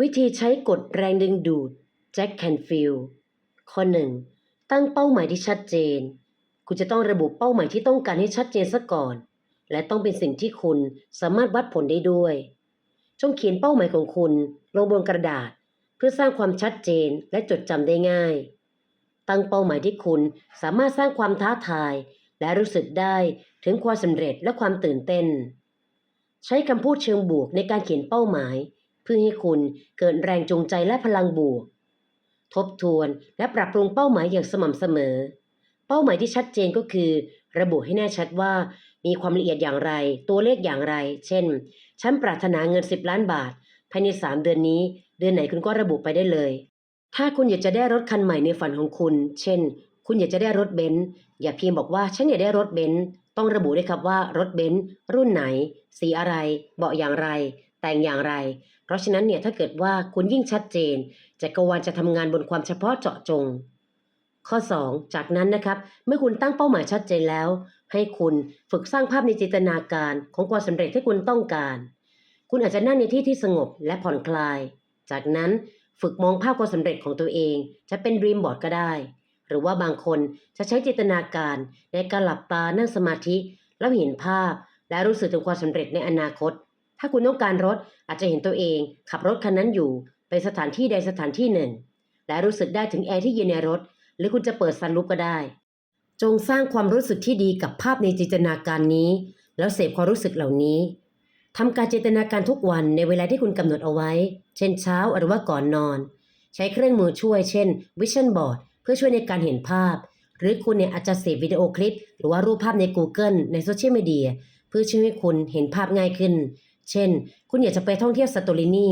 วิธีใช้กฎแรงดึงดูดแจ็คแคนฟิลข้อ 1. ตั้งเป้าหมายที่ชัดเจน คุณจะต้องระบุเป้าหมายที่ต้องการให้ชัดเจนซะก่อน และต้องเป็นสิ่งที่คุณสามารถวัดผลได้ด้วย จงเขียนเป้าหมายของคุณลงบนกระดาษ เพื่อสร้างความชัดเจนและจดจำได้ง่าย ตั้งเป้าหมายที่คุณสามารถสร้างความท้าทาย และรู้สึกได้ถึงความสำเร็จและความตื่นเต้น ใช้คำพูดเชิงบวกในการเขียนเป้าหมาย เพื่อให้คุณเกิดแรงจูงใจและพลังบวก ทบทวนและปรับปรุงเป้าหมายอย่างสม่ำเสมอ เป้าหมายที่ชัดเจนก็คือ ระบุให้แน่ชัดว่า มีความละเอียดอย่างไร ตัวเลขอย่างไร เช่น ฉันปรารถนาเงิน 10 ล้านบาท ภายใน 3 เดือนนี้ เดือนไหนคุณก็ระบุไปได้เลย ถ้าคุณอยากจะได้รถคันใหม่ในฝันของคุณ เช่น คุณอยากจะได้รถเบนซ์อย่าเพียงบอกว่าฉันอยากได้รถเบนซ์ต้องระบุด้วยครับว่ารถเบนซ์รุ่นไหน สีอะไร เบาะอย่างไร แต่งอย่างไร เพราะฉะนั้นเนี่ยถ้าเกิดว่าคุณยิ่งชัดเจนจักรวาลจะทำงานบนความเฉพาะเจาะจง ข้อ 2 จากนั้นนะครับ เมื่อคุณตั้งเป้าหมายชัดเจนแล้ว ให้คุณฝึกสร้างภาพในจินตนาการของความสำเร็จที่คุณต้องการ คุณอาจจะนั่งในที่ที่สงบและผ่อนคลาย จากนั้นฝึกมองภาพความสำเร็จของตัวเอง จะเป็นรีมบอร์ดก็ได้ หรือว่าบางคนจะใช้จินตนาการในการหลับตานั่งสมาธิ แล้วเห็นภาพและรู้สึกถึงความสำเร็จในอนาคต ถ้าคุณต้องการรถอาจจะเห็นตัวเอง ขับรถคันนั้นอยู่ ไปสถานที่ใดสถานที่หนึ่ง และรู้สึกได้ถึงแอร์ที่เย็นในรถ หรือคุณจะเปิดซันรูฟก็ได้ จงสร้างความรู้สึกที่ดีกับภาพในจินตนาการนี้ แล้วเสพความรู้สึกเหล่านี้ทำการจินตนาการทุกวันในเวลาที่คุณกำหนดเอาไว้ เช่นเช้าหรือว่าก่อนนอน ใช้เครื่องมือช่วย เช่น Vision Board เพื่อช่วยในการเห็นภาพ หรือคุณเนี่ยอาจจะเสพวิดีโอคลิป หรือว่ารูปภาพใน Google ในโซเชียลมีเดียเพื่อช่วยให้คุณเห็นภาพง่ายขึ้น เช่น คุณอยากจะไปท่องเที่ยวสโตลินี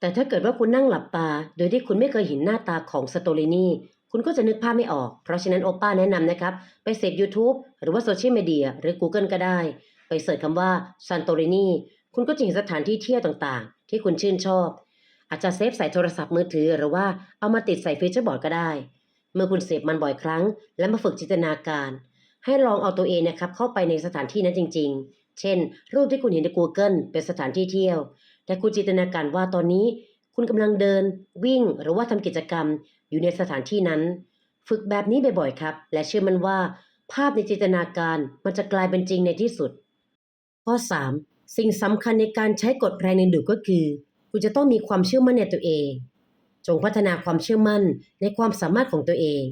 แต่ถ้าเกิดว่าคุณนั่งหลับตา โดยที่คุณไม่เคยเห็นหน้าตาของสโตลินีคุณก็จะนึกภาพไม่ออก เพราะฉะนั้นโอป้าแนะนำนะครับ ไปเสพ YouTube หรือว่าโซเชียลมีเดียหรือ Google ก็ได้ ไปเสิร์ชคำว่าซันโตรินีคุณก็จะเห็นสถานที่เที่ยวต่างๆ ที่คุณชื่นชอบ อาจจะเซฟใส่โทรศัพท์มือถือ หรือว่าเอามาติดใส่ฟีเจอร์บอร์ดก็ได้ เมื่อคุณเสพมันบ่อยครั้ง และมาฝึกจินตนาการ ให้ลองเอาตัวเองนะครับเข้าไปในสถานที่นั้นจริง ๆ เช่น รูปที่คุณเห็นใน Google เป็นสถานที่เที่ยว แต่คุณจินตนาการว่าตอนนี้ คุณกำลังเดิน วิ่ง หรือว่าทำกิจกรรม อยู่ในสถานที่นั้น ฝึกแบบนี้บ่อยๆครับ และเชื่อมันว่า ภาพในจินตนาการมันจะกลายเป็นจริงในที่สุด ข้อ 3. สิ่งสำคัญในการใช้กฎแรงดึงดูดก็คือ คุณจะต้องมีความเชื่อมั่นในตัวเอง จงพัฒนาความเชื่อมั่นในความสามารถของตัวเอง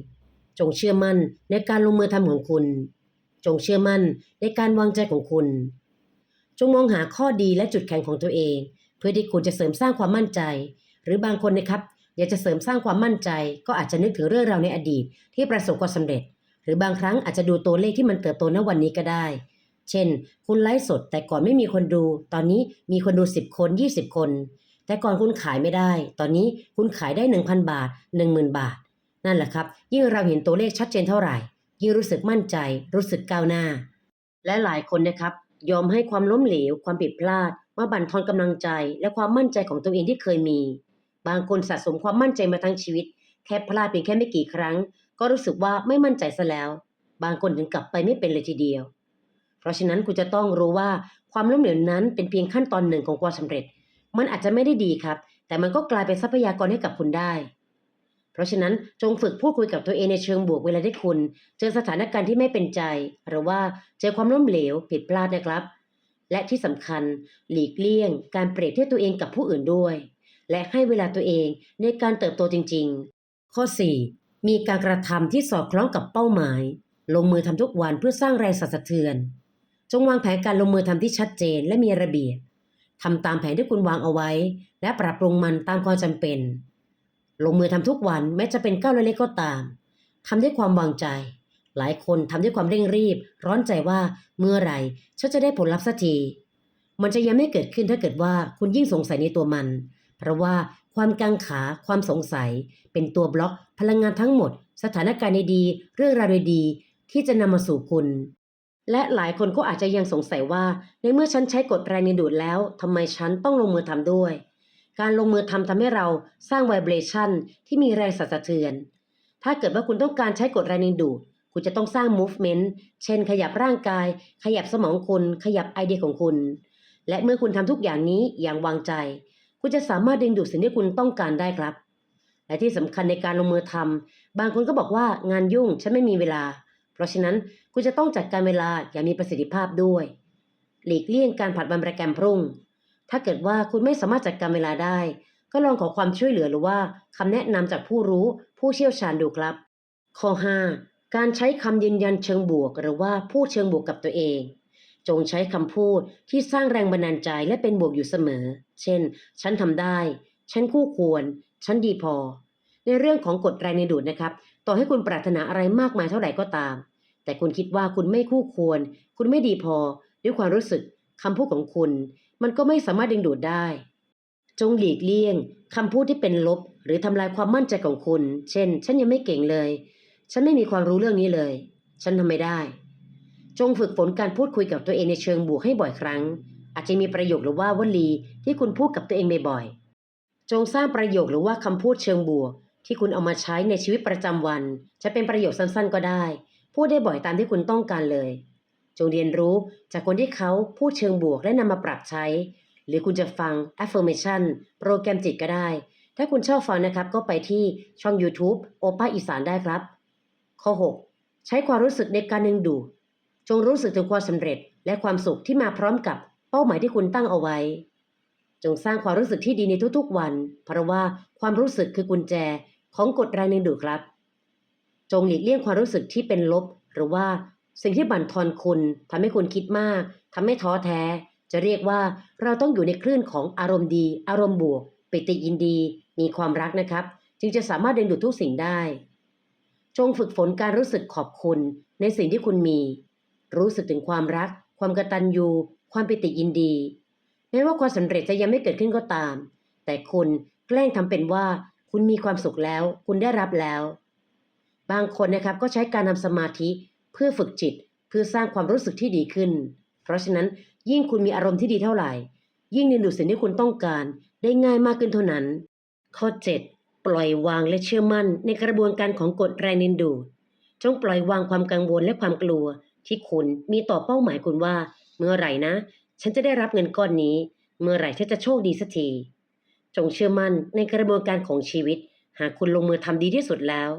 จงเชื่อมั่นในการลงมือทำของคุณจงเชื่อมั่นในการวางใจของคุณ จงมองหาข้อดีและจุดแข็งของตัวเอง เพื่อที่คุณจะเสริมสร้างความมั่นใจ หรือบางคนนะครับอยากจะเสริมสร้างความมั่นใจ ก็อาจจะนึกถึงเรื่องราวในอดีต ที่ประสบความสำเร็จ หรือบางครั้งอาจจะดูตัวเลขที่มันเติบโตณวันนี้ก็ได้ เช่น คุณไลฟ์สด แต่ก่อนไม่มีคนดู ตอนนี้มีคนดู 10 คน 20 คน แต่ก่อนคุณขายไม่ได้ ตอนนี้คุณขายได้ 1,000 บาท 10,000 บาท นั่นแหละครับ ยิ่งเราเห็นตัวเลขชัดเจนเท่าไหร่ ยิ่งรู้สึกมั่นใจ รู้สึกก้าวหน้า และหลายคนนะครับ ยอมให้ความล้มเหลว ความผิดพลาด มาบั่นทอนกำลังใจ และความมั่นใจของตัวเองที่เคยมี บางคนสะสมความมั่นใจมาทั้งชีวิต แค่พลาดเพียงแค่ไม่กี่ครั้ง ก็รู้สึกว่าไม่มั่นใจซะแล้ว บางคนถึงกลับไปไม่เป็นเลยทีเดียว เพราะฉะนั้นคุณจะต้องรู้ว่าความล้มเหลวนั้นเป็นเพียงขั้นตอนหนึ่งของความสำเร็จ มันอาจจะไม่ได้ดีครับ แต่มันก็กลายเป็นทรัพยากรให้กับคุณได้ ราะฉะนั้นจงฝึกพูดคุยกับตัวเองในเชิงบวกเวลาที่คุณ เจอสถานการณ์ที่ไม่เป็นใจ หรือว่าเจอความล้มเหลวผิดพลาดนะครับ และที่สำคัญหลีกเลี่ยง การเปรียบเทียบตัวเองกับผู้อื่นด้วย และให้เวลาตัวเองในการเติบโตจริง ๆ ข้อ 4. มีการกระทำที่สอดคล้องกับเป้าหมาย ลงมือทำทุกวันเพื่อสร้างแรงสั่นสะเทือน จงวางแผนการลงมือทำที่ชัดเจนและมีระเบียบทำตามแผนที่คุณวางเอาไว้ และปรับปรุงมันตามความจำเป็น ลงมือทำทุกวันแม้จะเป็นก้าวเล็กๆก็ตามทำด้วยความวางใจ หลายคนทำด้วยความเร่งรีบ ร้อนใจว่าเมื่อไหร่ฉันจะได้ผลลัพธ์สักทีมันจะยังไม่เกิดขึ้นถ้าเกิดว่าคุณยิ่งสงสัยในตัวมัน เพราะว่าความกังขาความสงสัย เป็นตัวบล็อกพลังงานทั้งหมด สถานการณ์ดีเรื่องราวดีที่จะนำมาสู่คุณ และหลายคนก็อาจจะยังสงสัยว่า ในเมื่อฉันใช้กฎแรงดึงดูดแล้วทำไมฉันต้องลงมือทำด้วย การลงมือทำทำให้เราสร้างไวเบรชันที่มีแรงสั่นสะเทือน ถ้าเกิดว่าคุณต้องการใช้กฎแรงดึงดูดคุณจะต้องสร้าง movement เช่น ขยับร่างกาย ขยับสมองคุณ ขยับไอเดียของคุณ และเมื่อคุณทำทุกอย่างนี้อย่างวางใจ คุณจะสามารถดึงดูดสิ่งที่คุณต้องการได้ครับ และที่สำคัญในการลงมือทำบางคนก็บอกว่างานยุ่งฉันไม่มีเวลา เพราะฉะนั้นคุณจะต้องจัดการเวลาอย่างมีประสิทธิภาพด้วย หลีกเลี่ยงการผัดวันปรแกรมพรุ่ง ถ้าเกิดว่าคุณไม่สามารถจัดการเวลาได้ ก็ลองขอความช่วยเหลือหรือว่าคำแนะนำจากผู้รู้ผู้เชี่ยวชาญดูครับ ข้อ 5. การใช้คำยืนยันเชิงบวก หรือว่าพูดเชิงบวกกับตัวเอง จงใช้คำพูดที่สร้างแรงบันดาลใจและเป็นบวกอยู่เสมอ เช่น ฉันทำได้ ฉันคู่ควร ฉันดีพอ ในเรื่องของกฎแรงในดูดนะครับ ต่อให้คุณปรารถนาอะไรมากมายเท่าไหร่ก็ตาม แต่คุณคิดว่าคุณไม่คู่ควร คุณไม่ดีพอ ด้วยความรู้สึกคำพูดของคุณ มันก็ไม่สามารถดึงดูดได้ จงหลีกเลี่ยงคำพูดที่เป็นลบ หรือทำลายความมั่นใจของคุณ เช่น ฉันยังไม่เก่งเลย ฉันไม่มีความรู้เรื่องนี้เลย ฉันทำไม่ได้ จงฝึกฝนการพูดคุยกับตัวเองในเชิงบวกให้บ่อยครั้ง อาจจะมีประโยคหรือว่าวลีที่คุณพูดกับตัวเองบ่อยๆ จงสร้างประโยคหรือว่าคำพูดเชิงบวก ที่คุณเอามาใช้ในชีวิตประจำวัน จะเป็นประโยคสั้นๆ ก็ได้ พูดได้บ่อยตามที่คุณต้องการเลย จงเรียนรู้จากคนที่เขาพูดเชิงบวกและนำมาปรับใช้ หรือคุณจะฟัง affirmation โปรแกรมจิตก็ได้ ถ้าคุณชอบฟังนะครับ ก็ไปที่ช่อง YouTube โอป้าอีสานได้ครับ ข้อ 6 ใช้ความรู้สึกในการดึงดูดจงรู้สึกถึงความสำเร็จและความสุขที่มาพร้อมกับเป้าหมายที่คุณตั้งเอาไว้ จงสร้างความรู้สึกที่ดีในทุกๆวัน เพราะว่าความรู้สึกคือกุญแจของกฎแรงดึงดูดครับ จงหลีกเลี่ยงความรู้สึกที่เป็นลบ หรือว่า สิ่งที่บั่นทอนคุณทำให้คุณคิดมากทำให้ท้อแท้ จะเรียกว่าเราต้องอยู่ในคลื่นของอารมณ์ดี อารมณ์บวก ปิติยินดี มีความรักนะครับ จึงจะสามารถดึงดูดทุกสิ่งได้ จงฝึกฝนการรู้สึกขอบคุณในสิ่งที่คุณมี รู้สึกถึงความรัก ความกตัญญู ความปิติยินดีแม้ว่าความสำเร็จจะยังไม่เกิดขึ้นก็ตาม แต่คุณแกล้งทำเป็นว่าคุณมีความสุขแล้ว คุณได้รับแล้ว บางคนนะครับก็ใช้การทำสมาธิ เพื่อฝึกจิตเพื่อสร้างความรู้สึกที่ดีขึ้น เพราะฉะนั้นยิ่งคุณมีอารมณ์ที่ดีเท่าไหร่ ยิ่งดึงดูดสิ่งที่คุณต้องการได้ง่ายมากขึ้นเท่านั้น ข้อ 7 ปล่อยวางและเชื่อมั่นในกระบวนการของกฎแรงดึงดูด จงปล่อยวางความกังวลและความกลัว ที่คุณมีต่อเป้าหมายคุณว่า เมื่อไหร่นะ ฉันจะได้รับเงินก้อนนี้ เมื่อไหร่ฉันจะโชคดีสักที จงเชื่อมั่นในกระบวนการของชีวิต หากคุณลงมือทำดีที่สุดแล้ว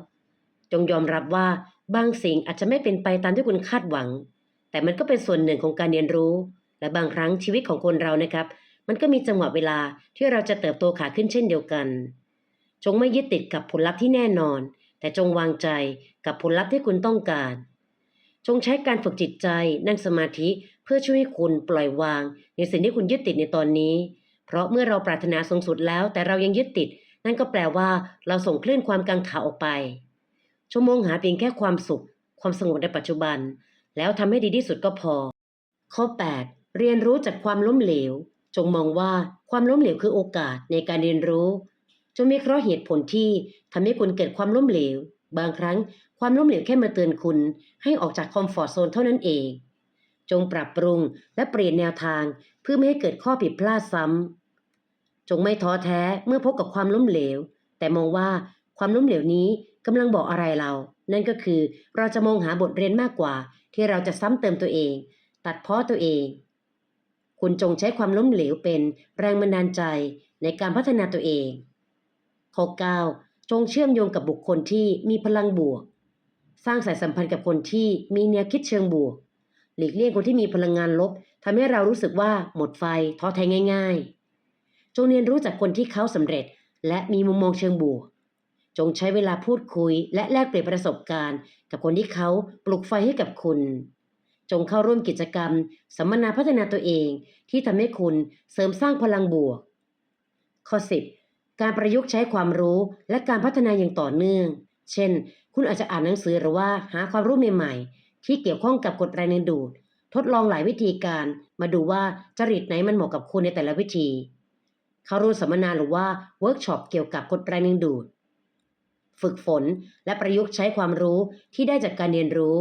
จงยอมรับว่า บางสิ่งอาจจะไม่เป็นไปตามที่คุณคาดหวัง แต่มันก็เป็นส่วนหนึ่งของการเรียนรู้ และบางครั้งชีวิตของคนเรานะครับ มันก็มีจังหวะเวลาที่เราจะเติบโตขาขึ้นเช่นเดียวกัน จงไม่ยึดติดกับผลลัพธ์ที่แน่นอน แต่จงวางใจกับผลลัพธ์ที่คุณต้องการ จงใช้การฝึกจิตใจนั่งสมาธิเพื่อช่วยให้คุณปล่อยวาง ในสิ่งที่คุณยึดติดในตอนนี้ เพราะเมื่อเราปรารถนาสูงสุดแล้ว แต่เรายังยึดติด นั่นก็แปลว่าเราส่งคลื่นความกังขาออกไป จงมงหาเพียงแค่ความสุข ความสงบในปัจจุบัน แล้วทำให้ดีที่สุดก็พอ ข้อ 8 เรียนรู้จากความล้มเหลว จงมองว่าความล้มเหลวคือโอกาสในการเรียนรู้ จงวิเคราะห์เหตุผลที่ทำให้คุณเกิดความล้มเหลว บางครั้งความล้มเหลวแค่มาเตือนคุณ ให้ออกจากคอมฟอร์ทโซนเท่านั้นเอง จงปรับปรุงและเปลี่ยนแนวทางเพื่อไม่ให้เกิดข้อผิดพลาดซ้ำ จงไม่ท้อแท้เมื่อพบกับความล้มเหลว แต่มองว่าความล้มเหลวนี้ กำลังบอกอะไรเรา นั่นก็คือเราจะมองหาบทเรียนมากกว่า ที่เราจะซ้ำเติมตัวเอง ตัดเพ้อตัวเอง คุณจงใช้ความล้มเหลวเป็นแรงบันดาลใจในการพัฒนาตัวเองข้อ9จงเชื่อมโยงกับบุคคลที่มีพลังบวก สร้างสายสัมพันธ์กับคนที่มีแนวคิดเชิงบวก หลีกเลี่ยงคนที่มีพลังงานลบทำให้เรารู้สึกว่าหมดไฟท้อแท้ง่าย ๆ จงเรียนรู้จากคนที่เขาสำเร็จ และมีมุมมองเชิงบวก จงใช้เวลาพูดคุยและแลกเปลี่ยนประสบการณ์ กับคนที่เขาปลุกไฟให้กับคุณ จงเข้าร่วมกิจกรรม สัมมนาพัฒนาตัวเอง ที่ทำให้คุณเสริมสร้างพลังบวก ข้อ 10 การประยุกต์ใช้ความรู้และการพัฒนาอย่างต่อเนื่อง เช่น คุณอาจจะอ่านหนังสือหรือว่าหาความรู้ใหม่ๆ ที่เกี่ยวข้องกับกฎแรงดึงดูด ทดลองหลายวิธีการมาดูว่าจริตไหนมันเหมาะกับคุณในแต่ละวิธี เข้าร่วมสัมมนาหรือว่าเวิร์กช็อปเกี่ยวกับกฎแรงดึงดูด ฝึกฝน และประยุกต์ใช้ความรู้ที่ได้จากการเรียนรู้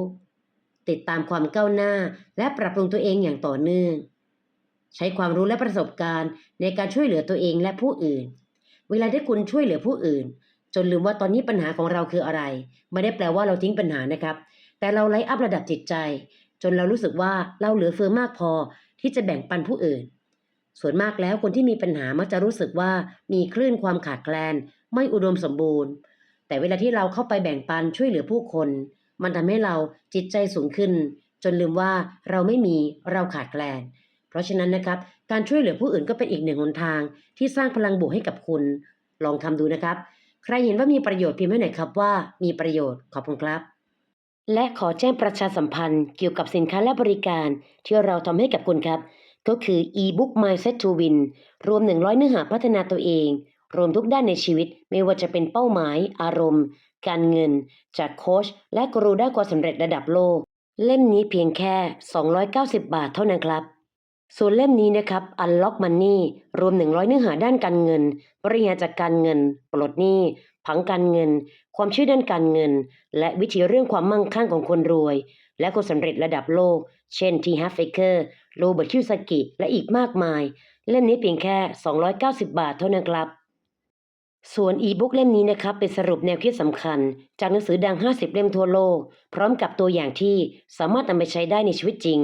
ติดตามความก้าวหน้า และปรับปรุงตัวเองอย่างต่อเนื่อง ใช้ความรู้และประสบการณ์ในการช่วยเหลือตัวเองและผู้อื่น เวลาที่คุณช่วยเหลือผู้อื่น จนลืมว่าตอนนี้ปัญหาของเราคืออะไร ไม่ได้แปลว่าเราทิ้งปัญหานะครับ แต่เราไล่อัพระดับจิตใจ จนเรารู้สึกว่าเราเหลือเฟือมากพอที่จะแบ่งปันผู้อื่นส่วนมากแล้วคนที่มีปัญหามักจะรู้สึกว่ามีคลื่นความขาดแคลน ไม่อุดมสมบูรณ์ แต่เวลาที่เราเข้าไปแบ่งปันช่วยเหลือผู้คน มันทำให้เราจิตใจสูงขึ้น จนลืมว่าเราไม่มีเราขาดแคลน เพราะฉะนั้นนะครับการช่วยเหลือผู้อื่นก็เป็นอีกหนึ่งหนทาง ที่สร้างพลังบวกให้กับคุณ ลองทำดูนะครับ ใครเห็นว่ามีประโยชน์พิมพ์ไว้หน่อยครับว่ามีประโยชน์ขอบคุณครับและขอแจ้งประชาสัมพันธ์เกี่ยวกับสินค้าและบริการ ที่เราทำให้กับคุณครับ ก็คือ e-book Mindset to Win รวม 100 เนื้อหาพัฒนาตัวเอง รวมทุกด้านในชีวิตไม่ว่าจะเป็นเป้าหมาย อารมณ์ การเงิน จากโค้ชและกรูด้านความสำเร็จระดับโลก เล่มนี้เพียงแค่ 290 บาทเท่านั้นครับ ส่วนเล่มนี้นะครับ Unlock Money รวม 100 เนื้อหาด้านการเงิน บริหารจัดการเงิน ปลดหนี้ผังการเงิน ความชื่อด้านการเงิน และวิธีเรื่องความมั่งคั่งของคนรวย และคนสำเร็จระดับโลก เช่น T. Harv Eker โรเบิร์ตคิวซากิ และอีกมากมาย เล่มนี้เพียงแค่ 290 บาทเท่านั้นครับ ส่วนอีบุ๊กเล่มนี้นะครับเป็นสรุปแนวคิดสำคัญ จากหนังสือดัง 50 เล่มทั่วโลก พร้อมกับตัวอย่างที่สามารถนำไปใช้ได้ในชีวิตจริง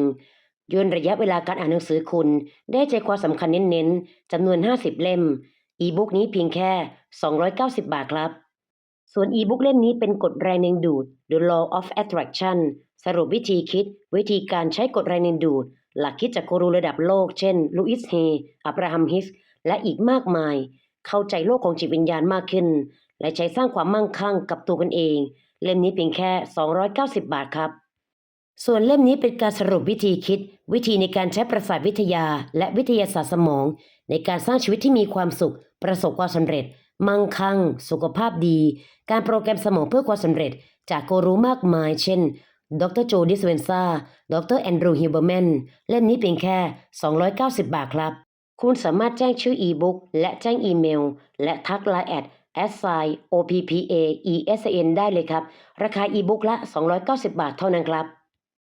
ย่นระยะเวลาการอ่านหนังสือคุณ ได้ใจความสำคัญเน้นๆจำนวน 50 เล่ม อีบุ๊กนี้เพียงแค่ 290 บาทครับ ส่วนอีบุ๊กเล่มนี้เป็นกฎแรงดึงดูด The Law of Attraction สรุปวิธีคิด วิธีการใช้กฎแรงดึงดูด หลักคิดจากกูรูระดับโลก เช่นลูอิสเฮอับราฮัมฮิสและอีกมากมาย เข้าใจโลกของจิตวิญญาณมากขึ้น และใช้สร้างความมั่งคั่งกับตัวกันเอง เล่มนี้เพียงแค่ 290 บาทครับ ส่วนเล่มนี้เป็นการสรุปวิธีคิด วิธีในการใช้ประสาทวิทยา และวิทยาศาสตร์สมอง ในการสร้างชีวิตที่มีความสุข ประสบความสำเร็จ มั่งคั่ง สุขภาพดี การโปรแกรมสมองเพื่อความสำเร็จ จากกูรูมากมาย เช่นดรโจดิสเวนซาดรแอนดรูฮิวเบอร์แมน เล่มนี้เพียงแค่ 290 บาทครับ คุณสามารถแจ้งชื่ออีบุ๊กและแจ้งอีเมล และทักไลน์แอด s i o p p a e s n ได้เลยครับ ราคาอีบุ๊กละ 290 บาทเท่านั้นครับ